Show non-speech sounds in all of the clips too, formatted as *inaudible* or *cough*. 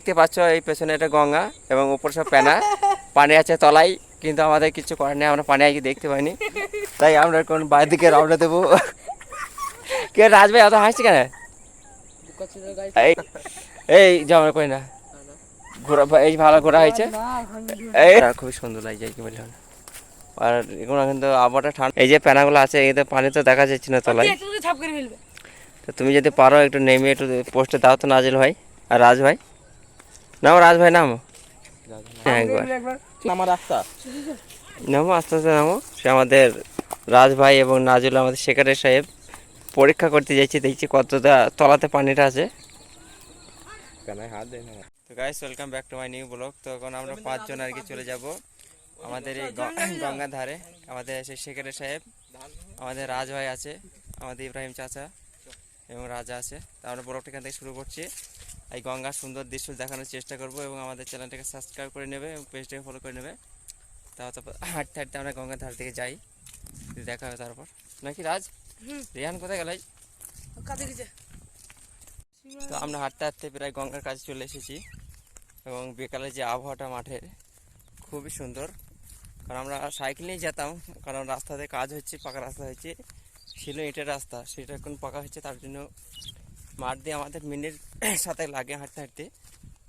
দেখতে পাচ্ছ এই পেছনে এটা গঙ্গা এবং উপর সব প্যানা। পানি আছে তলায় কিন্তু আমাদের কিছু করার নেই আমরা পানি আগে দেখতে পাইনি। তাই আমরা কোন বাইরের দিকে রওনা দেবো। কে রাজ ভাই অত হাসছি কেন? এই এই যেমন কই না। ঘোরা এই ভালো ঘোরা হয়েছে। এই খুবই সুন্দর লাগছে কি বললাম আর এখন কিন্তু আবহাওয়াটা ঠান্ডা। এই যে প্যানাগুলো আছে এতে পানি তো দেখা যাচ্ছে না তলায়। তো তুমি যদি পারো একটু নেমে একটু পোস্টে দাও তো নাজিল ভাই আর রাজ ভাই। নাও রাজ ভাই নামো। হ্যাঁ একবার। আমার রাস্তা। নামো আস্তে আস্তে নামো। সে আমাদের রাজ ভাই এবং নাজুল আমাদের শেখারের সাহেব পরীক্ষা করতে যাচ্ছি দেখছি কতটা তলাতে পানিটা আছে। তো guys welcome back to my new blog তো এখন আমরা পাঁচজন আর কি চলে যাব। আমাদের এই গঙ্গার ধারে আমাদের সেই শেখারের সাহেব আমাদের রাজ ভাই আছে আমাদের ইব্রাহিম চাচা এবং রাজা আছে। তা আমরা ব্লগটা এখান থেকে শুরু করছি। এই গঙ্গার সুন্দর দৃশ্য দেখানোর চেষ্টা করব এবং আমাদের চ্যানেলটাকে সাবস্ক্রাইব করে নেবে এবং পেজটাকে ফলো করে নেবে। তারপর হাঁটতে হাঁটতে আমরা গঙ্গার ধার থেকে যাই। দেখা হবে তারপর। নাকি রাজ। রিহান কোথায় গেল? তো আমরা হাঁটতে হাঁটতে প্রায় গঙ্গার কাছে চলে এসেছি এবং বিকালে যে আবহাওয়াটা মাঠের খুবই সুন্দর। কারণ আমরা সাইকেল নিয়ে যেতাম কারণ রাস্তাতে কাজ হচ্ছে পাকা রাস্তা হচ্ছে। ছিল ইটের রাস্তা সেটা এখন পাকা হচ্ছে তার জন্য মাঠ দিয়ে আমাদের মিনিট *clears throat* সাথে লাগে হাঁটতে হাঁটতে।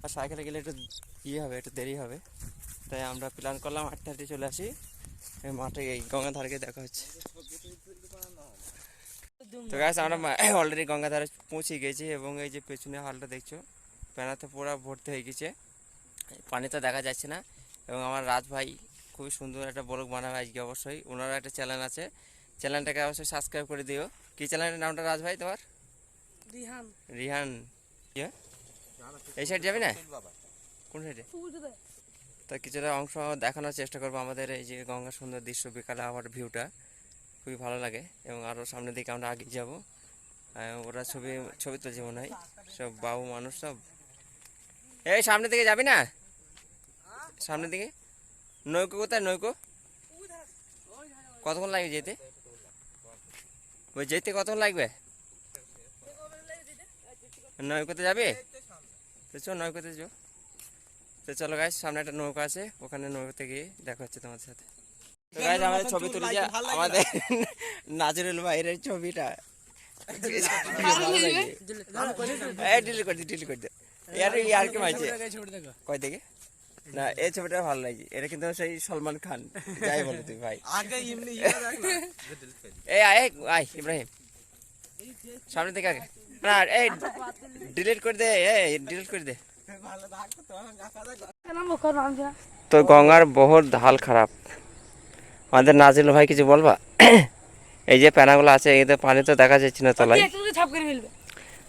আর সাইকেলে গেলে একটু ইয়ে হবে, একটু দেরি হবে। তাই আমরা প্ল্যান করলাম হাঁটতে হাঁটতে চলে আসি। মাঠে এই গঙ্গা ধারকে দেখা হচ্ছে। তো গাছ আমরা অলরেডি *clears throat* গঙ্গাধারে পৌঁছে গেছি এবং এই যে পেছনে হালটা দেখছ প্যানাতে পুরো ভর্তি হয়ে গেছে। পানি তো দেখা যাচ্ছে না। এবং আমার রাজ ভাই খুবই সুন্দর একটা ব্লগ বানাবে আজকে অবশ্যই। ওনারও একটা চ্যানেল আছে। চ্যানেলটাকে অবশ্যই সাবস্ক্রাইব করে দিও। কি চ্যানেলের নামটা রাজ ভাই তোমার? রিহান। রিহান। ইয়ে? এই সাইড যাবি না? কোন সাইডে তো কিছুটা অংশ দেখানোর চেষ্টা করব আমাদের এই যে গঙ্গা সুন্দর দৃশ্য বিকালে আবার ভিউটা খুবই ভালো লাগে এবং আরও সামনের দিকে আমরা আগে যাব। ওরা ছবি ছবি তুলছে মনে হয়। সব বাবু মানুষ সব। এই সামনের দিকে যাবি না? সামনের দিকে? নৌকো কোথায় নৌকো? কতক্ষণ লাগবে যেতে? ওই যেতে কতক্ষণ লাগবে? নৌকোতে যাবে? তো চো নৌকোতে চো তো চলো গাইস সামনে একটা নৌকা আছে ওখানে নৌকোতে গিয়ে দেখা হচ্ছে তোমার সাথে। তো আমাদের ছবি তুলে যা আমাদের নাজরুল ভাইয়ের ছবিটা। ডিলিট করে দি ডিলিট করে দে। ইয়ার ইয়ার কি মাইছে। কয় দেখে? না এই ছবিটা ভালো লাগে। এটা কিন্তু সেই সলমান খান। যাই বলো তুই ভাই। এই আয় আয় ইব্রাহিম। সামনে থেকে আগে। না এই ডিলিট করে দে এই ডিলিট করে দে। নাম নাম তো গঙ্গার বহুত হাল খারাপ। আমাদের নাজিল ভাই কিছু বলবা? এই যে প্যানাগুলো আছে এতে পানি তো দেখা যাচ্ছে না তলায়।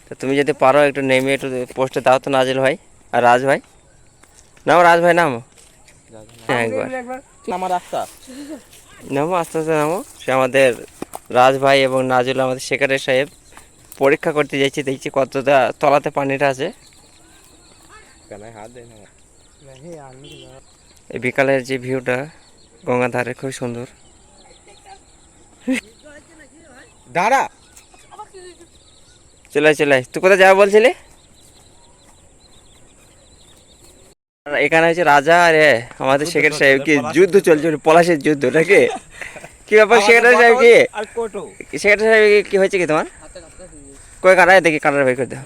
তো তুমি যদি পারো একটু নেমে একটু পোস্টে দাও তো নাজিল ভাই আর রাজ ভাই। নাও রাজ ভাই নামো। হ্যাঁ একবার। আমার রাস্তা। নামো আস্তে আস্তে নামো। সে আমাদের রাজ ভাই এবং নাজুল আমাদের শেখারের সাহেব। পরীক্ষা করতে যাচ্ছি দেখছি কতটা তলাতে পানিটা আছে। এই বিকালের যে ভিউটা গঙ্গা ধারে খুব সুন্দর। দাঁড়া। চলে আয়, চলে তুই কোথায় যাব বলছিলি? এখানে হচ্ছে রাজা আর এ, আমাদের শেখার সাহেব কি? যুদ্ধ চলছে পলাশের যুদ্ধ নাকি? কি ব্যাপার শেখার সাহেব কি? আর কোটো। শেখার সাহেব কি হয়েছে কি তোমার? কই কাটা দেখি কাটার বের করে দে।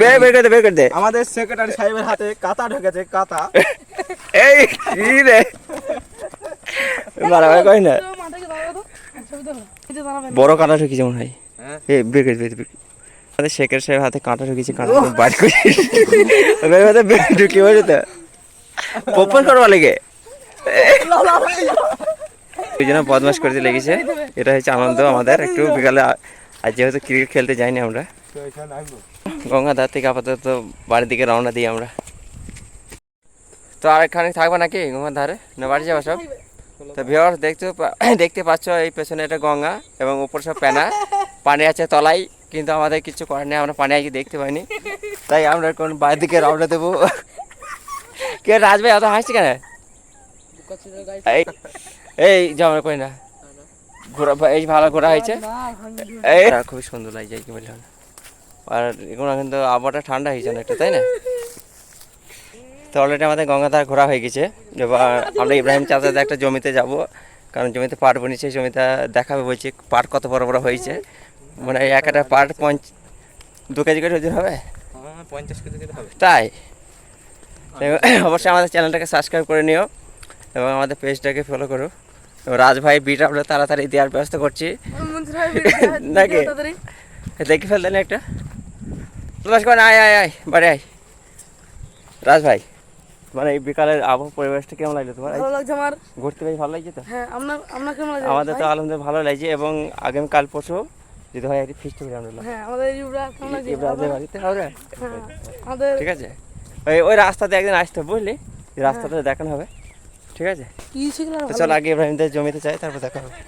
বের বের করে দে বের করে দে। আমাদের সেক্রেটারি সাহেবের হাতে কাতা ঢুকেছে কাতা এই কি রে? মারা ভাই কই না? বড় কাঁটা ঢুকেছে মনে হয়। হ্যাঁ। বের করে বের আমাদের শেখের সাহেব হাতে কাঁটা ঢুকেছে কাঁটা বাইর করে। বের করে বের ঢুকে বলে তো পপন করবা লেগে। জন্য বদমাস করতে লেগেছে। এটা হচ্ছে আনন্দ আমাদের একটু বিকালে আ- আজ যেহেতু ক্রিকেট খেলতে যাইনি আমরা, গঙ্গাধার থেকে আপাতত বাড়ির দিকে রওনা দিই আমরা। তো আর এখানে থাকবে নাকি গঙ্গার ধারে না, বাড়ি যাব সব? তো ভিওর দেখতে *coughs* দেখতে পাচ্ছ এই পেছনে এটা গঙ্গা এবং উপর সব প্যানা। পানি আছে তলায়, কিন্তু আমাদের কিছু করার নেই, আমরা পানি আগে দেখতে পাইনি। তাই আমরা কোন বাইরের দিকে রওনা দেবো। কে রাজ ভাই অত হাসছি কেন? এই এই যেমন কই না। ঘোরা এই ভালো ঘোরা হয়েছে। এই। খুবই সুন্দর লাগছে কি বললাম আর এখন কিন্তু আবহাওয়াটা ঠান্ডা হয়েছে অনেকটা তাই না? তো অলরেডি আমাদের গঙ্গাধার ঘোরা হয়ে গেছে। এবার আমরা ইব্রাহিম চাচাদের একটা জমিতে যাব কারণ জমিতে পাট বনিছে জমিটা দেখাবে বলছি পাট কত বড় বড় হয়েছে। মানে এক একটা পাট পঞ্চ দু কেজি করে ওজন হবে? হ্যাঁ, পঞ্চাশ কেজি করে হবে। তাই? অবশ্যই আমাদের চ্যানেলটাকে সাবস্ক্রাইব করে নিও এবং আমাদের পেজটাকে ফলো করো। এবং রাজ ভাই বিট আমরা তাড়াতাড়ি দেওয়ার ব্যবস্থা করছি। দেখা- *laughs* নাকি? এ ফেলতেন একটা। প্রকাশ করেন আয় আয় আয় বাড়ি আয়। রাজ ভাই মানে এই বিকালের আবহাওয়া পরিবেশটা কেমন লাগল তোমার? ভালো লাগছে আমার। ঘুরতে বেশ ভালো লাগছে তো? হ্যাঁ আপনার আপনার কেমন লাগছে আমাদের তো? আলহামদুলিল্লাহ ভালো লাগছে এবং আগামীকাল পরশু যদি হয় একটি ফিস্ট করি আমরা। হ্যাঁ আমাদের ইউরা কেমন লাগছে? ইব্রাহিমের বাড়িতে হবে। হ্যাঁ আমাদের ঠিক আছে? ওই ওই রাস্তাতে একদিন আসতে বুঝলি? রাস্তাটা দেখানো হবে। ঠিক আছে? কি শিখলাম চল আগে ইব্রাহিমদের জমিতে যাই তারপর দেখা হবে।